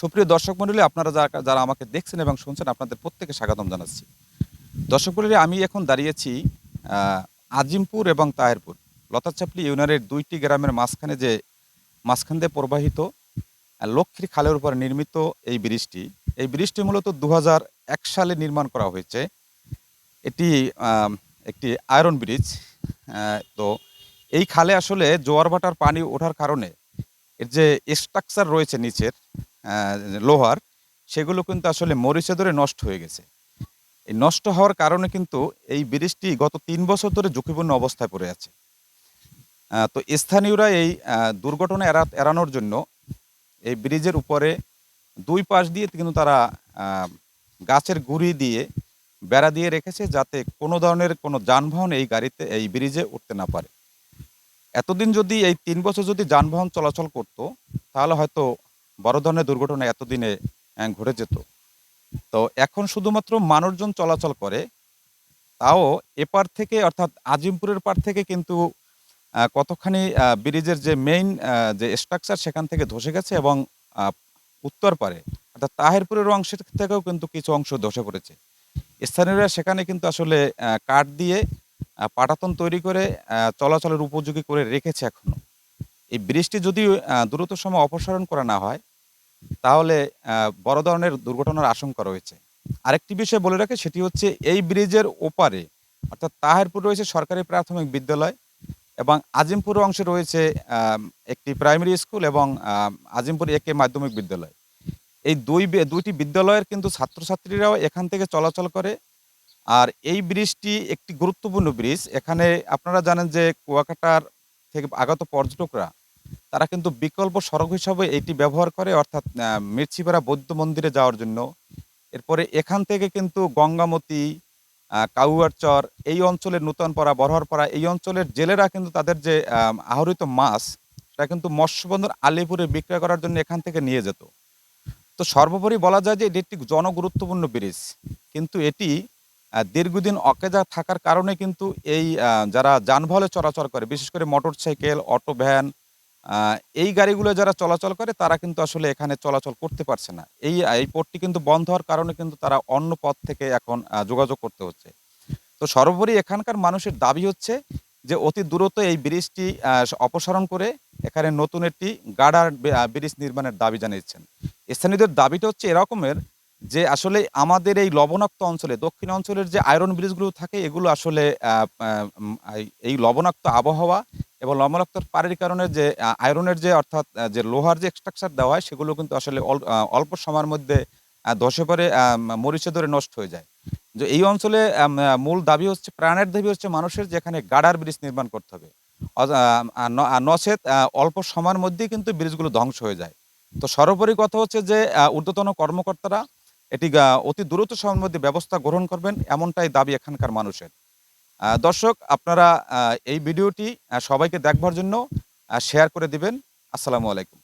সুপ্রিয় দর্শক মণ্ডলী, আপনারা যারা যারা আমাকে দেখছেন এবং শুনছেন, আপনাদের প্রত্যেকে স্বাগতম জানাচ্ছি। দর্শক মণ্ডলী, আমি এখন দাঁড়িয়েছি আজিমপুর এবং তায়েরপুর লতাচাপলি ইউনিয়নের দুইটি গ্রামের মাঝখানে যে মাঝখান দিয়ে প্রবাহিত লক্ষ্মীর খালের উপর নির্মিত এই ব্রিজটি এই ব্রিজটি মূলত দু সালে নির্মাণ করা হয়েছে। এটি একটি আয়রন ব্রিজ তো এই খালে আসলে জোয়ার ভাটার পানি ওঠার কারণে এর যে স্ট্রাকচার রয়েছে নিচের লোহার, সেগুলো কিন্তু আসলে মরিচে ধরে নষ্ট হয়ে গেছে। এই নষ্ট হওয়ার কারণে কিন্তু এই ব্রিজটি গত তিন বছর ধরে ঝুঁকিপূর্ণ অবস্থায় পড়ে আছে। তো স্থানীয়রা এই দুর্ঘটনা এড়া এড়ানোর জন্য এই ব্রিজের উপরে দুই পাশ দিয়ে কিন্তু তারা গাছের গুঁড়ি দিয়ে বেড়া দিয়ে রেখেছে যাতে কোনো ধরনের কোনো যানবাহন এই গাড়িতে, এই ব্রিজে উঠতে না পারে। এতদিন যদি এই তিন বছর যদি যানবাহন চলাচল করত, তাহলে হয়তো বড় ধরনের দুর্ঘটনা এতদিনে ঘটে যেত। তো এখন শুধুমাত্র মানুষজন চলাচল করে, তাও এপার থেকে, অর্থাৎ আজিমপুরের পার থেকে কিন্তু কতখানি ব্রিজের যে মেইন যে স্ট্রাকচার সেখান থেকে ধসে গেছে এবং উত্তর পারে, অর্থাৎ তাহেরপুরের অংশের থেকেও কিন্তু কিছু অংশ ধসে পড়েছে। স্থানীয়রা সেখানে কিন্তু আসলে কাঠ দিয়ে পাটাতন তৈরি করে চলাচলের উপযোগী করে রেখেছে এখনও এই ব্রিজটি যদি দ্রুত সময় অপসারণ করা না হয় তাহলে বড় ধরনের দুর্ঘটনার আশঙ্কা রয়েছে। আরেকটি বিষয় বলে রাখে, সেটি হচ্ছে এই ব্রিজের ওপারে, অর্থাৎ তাহেরপুর রয়েছে সরকারি প্রাথমিক বিদ্যালয় এবং আজিমপুর অংশে রয়েছে একটি প্রাইমারি স্কুল এবং আজিমপুর একে মাধ্যমিক বিদ্যালয়। এই দুই দুইটি বিদ্যালয়ের কিন্তু ছাত্রছাত্রীরাও এখান থেকে চলাচল করে। আর এই ব্রিজটি একটি গুরুত্বপূর্ণ ব্রিজ। এখানে আপনারা জানেন যে কুয়াকাটার থেকে আগত পর্যটকরা তারা কিন্তু বিকল্প সড়ক হিসাবে এটি ব্যবহার করে, অর্থাৎ মির্চিপাড়া বৌদ্ধ মন্দিরে যাওয়ার জন্য। এরপরে এখান থেকে কিন্তু গঙ্গামতি কাউয়ারচর, এই অঞ্চলের নূতনপাড়া বরহরপাড়া এই অঞ্চলের জেলেরা কিন্তু তাদের যে আহরিত মাছ, সেটা কিন্তু মৎস্যবন্দর আলিপুরে বিক্রয় করার জন্য এখান থেকে নিয়ে যেত। তো সর্বোপরি বলা যায় যে, এটি একটি জনগুরুত্বপূর্ণ ব্রিজ। কিন্তু এটি দীর্ঘদিন অকেজা থাকার কারণে কিন্তু এই যারা যানবাহনে চলাচল করে, বিশেষ করে মোটর সাইকেল অটো, ভ্যান এই গাড়িগুলো যারা চলাচল করে, তারা কিন্তু আসলে এখানে চলাচল করতে পারছে না। এই এই পথটি কিন্তু বন্ধ হওয়ার কারণে কিন্তু তারা অন্য পথ থেকে এখন যোগাযোগ করতে হচ্ছে। তো সর্বোপরি এখানকার মানুষের দাবি হচ্ছে যে, অতি দ্রুত এই ব্রিজটি অপসারণ করে এখানে নতুন একটি গার্ডার ব্রিজ নির্মাণের দাবি জানিয়েছেন। স্থানীয়দের দাবিটা হচ্ছে এরকমের যে, আসলে আমাদের এই লবণাক্ত অঞ্চলে, দক্ষিণ অঞ্চলের যে আয়রন ব্রিজগুলো থাকে, এগুলো আসলে এই লবণাক্ত আবহাওয়া এবং লবণাক্ত পানির কারণে যে আয়রনের যে অর্থাৎ যে লোহার যে স্ট্রাকচার দেওয়া হয় সেগুলো কিন্তু আসলে অল- অল্প সময়ের মধ্যে ধসে আহ, মরিচে ধরে নষ্ট হয়ে যায়। যে এই অঞ্চলে মূল দাবি হচ্ছে প্রাণের দাবি হচ্ছে মানুষের যেখানে গাডার ব্রিজ নির্মাণ করতে হবে। নচেত অল্প সময়ের মধ্যেই কিন্তু ব্রিজগুলো ধ্বংস হয়ে যায়। তো সর্বোপরি কথা হচ্ছে যে ঊর্ধ্বতন কর্মকর্তারা এটি অতি দ্রুত সময়ের মধ্যে ব্যবস্থা গ্রহণ করবেন এমনটাই দাবি এখানকার মানুষের। দর্শক আপনারা এই ভিডিওটি সবাইকে দেখবার জন্য শেয়ার করে দিবেন। আসসালামু আলাইকুম।